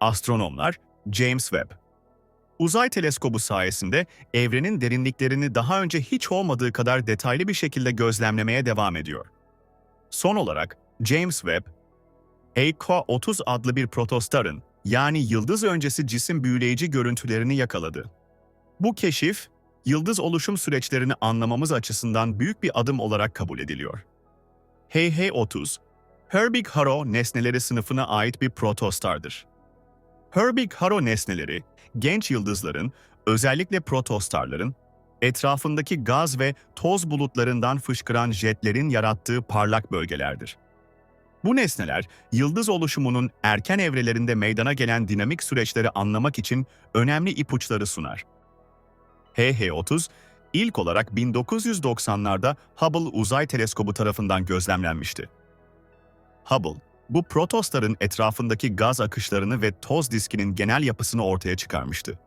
Astronomlar James Webb. Uzay teleskobu sayesinde evrenin derinliklerini daha önce hiç olmadığı kadar detaylı bir şekilde gözlemlemeye devam ediyor. Son olarak James Webb, Eiko 30 adlı bir protostarın yani yıldız öncesi cisim büyüleyici görüntülerini yakaladı. Bu keşif, yıldız oluşum süreçlerini anlamamız açısından büyük bir adım olarak kabul ediliyor. Hey 30, Herbig-Haro nesneleri sınıfına ait bir protostardır. Herbig-Haro nesneleri, genç yıldızların, özellikle protostarların, etrafındaki gaz ve toz bulutlarından fışkıran jetlerin yarattığı parlak bölgelerdir. Bu nesneler, yıldız oluşumunun erken evrelerinde meydana gelen dinamik süreçleri anlamak için önemli ipuçları sunar. HH-30, ilk olarak 1990'larda Hubble Uzay Teleskobu tarafından gözlemlenmişti. Hubble, bu protostarın etrafındaki gaz akışlarını ve toz diskinin genel yapısını ortaya çıkarmıştı.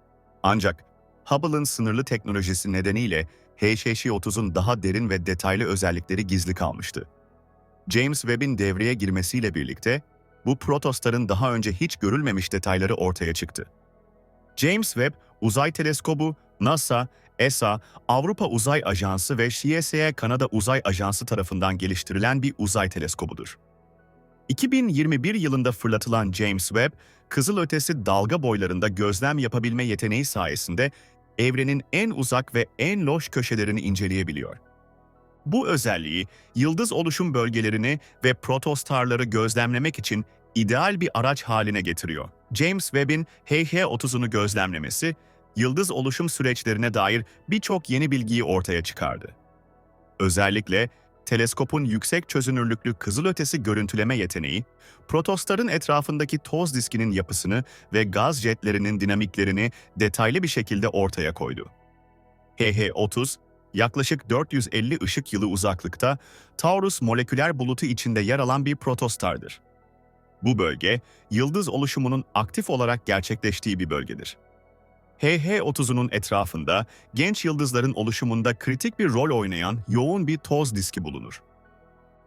Ancak Hubble'ın sınırlı teknolojisi nedeniyle HH-30'un daha derin ve detaylı özellikleri gizli kalmıştı. James Webb'in devreye girmesiyle birlikte bu protostarın daha önce hiç görülmemiş detayları ortaya çıktı. James Webb Uzay Teleskobu, NASA, ESA, Avrupa Uzay Ajansı ve CSA Kanada Uzay Ajansı tarafından geliştirilen bir uzay teleskobudur. 2021 yılında fırlatılan James Webb, kızılötesi dalga boylarında gözlem yapabilme yeteneği sayesinde evrenin en uzak ve en loş köşelerini inceleyebiliyor. Bu özelliği yıldız oluşum bölgelerini ve protostarları gözlemlemek için ideal bir araç haline getiriyor. James Webb'in HH30'unu gözlemlemesi, yıldız oluşum süreçlerine dair birçok yeni bilgiyi ortaya çıkardı. Özellikle teleskopun yüksek çözünürlüklü kızılötesi görüntüleme yeteneği, protostarın etrafındaki toz diskinin yapısını ve gaz jetlerinin dinamiklerini detaylı bir şekilde ortaya koydu. HH30, yaklaşık 450 ışık yılı uzaklıkta Taurus moleküler bulutu içinde yer alan bir protostardır. Bu bölge, yıldız oluşumunun aktif olarak gerçekleştiği bir bölgedir. HH30'unun etrafında genç yıldızların oluşumunda kritik bir rol oynayan yoğun bir toz diski bulunur.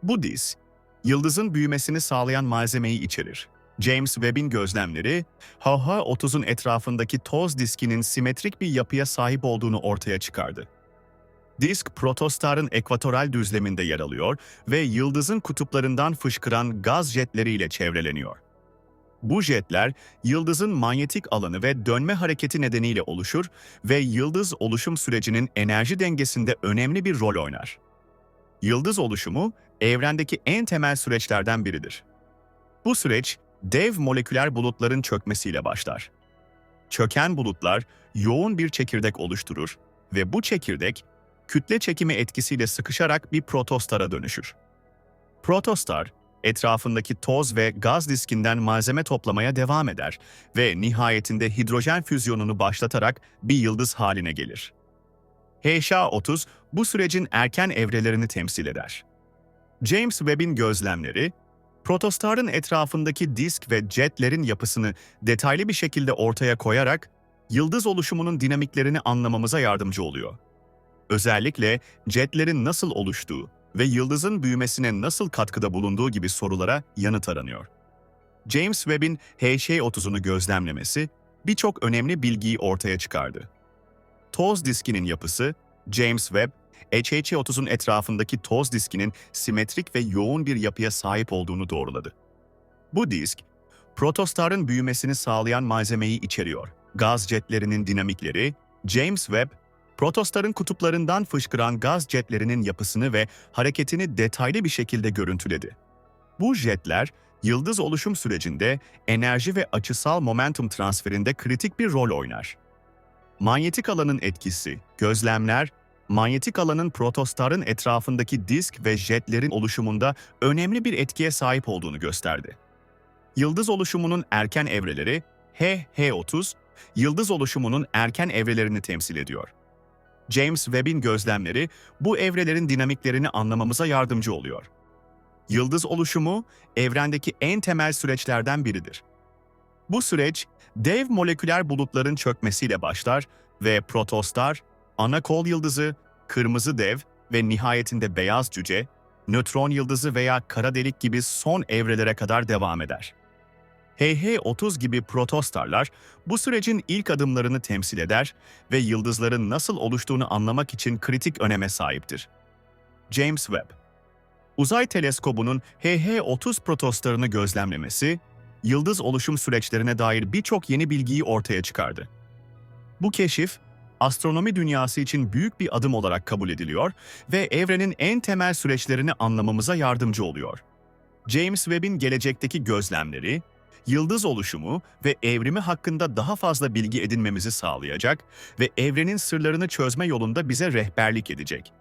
Bu disk, yıldızın büyümesini sağlayan malzemeyi içerir. James Webb'in gözlemleri, HH30'un etrafındaki toz diskinin simetrik bir yapıya sahip olduğunu ortaya çıkardı. Disk, protostarın ekvatoral düzleminde yer alıyor ve yıldızın kutuplarından fışkıran gaz jetleriyle çevreleniyor. Bu jetler, yıldızın manyetik alanı ve dönme hareketi nedeniyle oluşur ve yıldız oluşum sürecinin enerji dengesinde önemli bir rol oynar. Yıldız oluşumu, evrendeki en temel süreçlerden biridir. Bu süreç, dev moleküler bulutların çökmesiyle başlar. Çöken bulutlar yoğun bir çekirdek oluşturur ve bu çekirdek, kütle çekimi etkisiyle sıkışarak bir protostara dönüşür. Protostar, etrafındaki toz ve gaz diskinden malzeme toplamaya devam eder ve nihayetinde hidrojen füzyonunu başlatarak bir yıldız haline gelir. HSA-30 bu sürecin erken evrelerini temsil eder. James Webb'in gözlemleri, protostarın etrafındaki disk ve jetlerin yapısını detaylı bir şekilde ortaya koyarak yıldız oluşumunun dinamiklerini anlamamıza yardımcı oluyor. Özellikle jetlerin nasıl oluştuğu ve yıldızın büyümesine nasıl katkıda bulunduğu gibi sorulara yanıt aranıyor. James Webb'in HC30'unu gözlemlemesi birçok önemli bilgiyi ortaya çıkardı. Toz diskinin yapısı, James Webb, HC30'un etrafındaki toz diskinin simetrik ve yoğun bir yapıya sahip olduğunu doğruladı. Bu disk, protostarın büyümesini sağlayan malzemeyi içeriyor. Gaz jetlerinin dinamikleri, James Webb, protostarın kutuplarından fışkıran gaz jetlerinin yapısını ve hareketini detaylı bir şekilde görüntüledi. Bu jetler, yıldız oluşum sürecinde enerji ve açısal momentum transferinde kritik bir rol oynar. Manyetik alanın etkisi, gözlemler, manyetik alanın protostarın etrafındaki disk ve jetlerin oluşumunda önemli bir etkiye sahip olduğunu gösterdi. Yıldız oluşumunun erken evreleri, HH30, yıldız oluşumunun erken evrelerini temsil ediyor. James Webb'in gözlemleri bu evrelerin dinamiklerini anlamamıza yardımcı oluyor. Yıldız oluşumu evrendeki en temel süreçlerden biridir. Bu süreç dev moleküler bulutların çökmesiyle başlar ve protostar, ana kol yıldızı, kırmızı dev ve nihayetinde beyaz cüce, nötron yıldızı veya kara delik gibi son evrelere kadar devam eder. HH-30 gibi protostarlar bu sürecin ilk adımlarını temsil eder ve yıldızların nasıl oluştuğunu anlamak için kritik öneme sahiptir. James Webb Uzay Teleskobu'nun HH-30 protostarını gözlemlemesi, yıldız oluşum süreçlerine dair birçok yeni bilgiyi ortaya çıkardı. Bu keşif, astronomi dünyası için büyük bir adım olarak kabul ediliyor ve evrenin en temel süreçlerini anlamamıza yardımcı oluyor. James Webb'in gelecekteki gözlemleri, yıldız oluşumu ve evrimi hakkında daha fazla bilgi edinmemizi sağlayacak ve evrenin sırlarını çözme yolunda bize rehberlik edecek.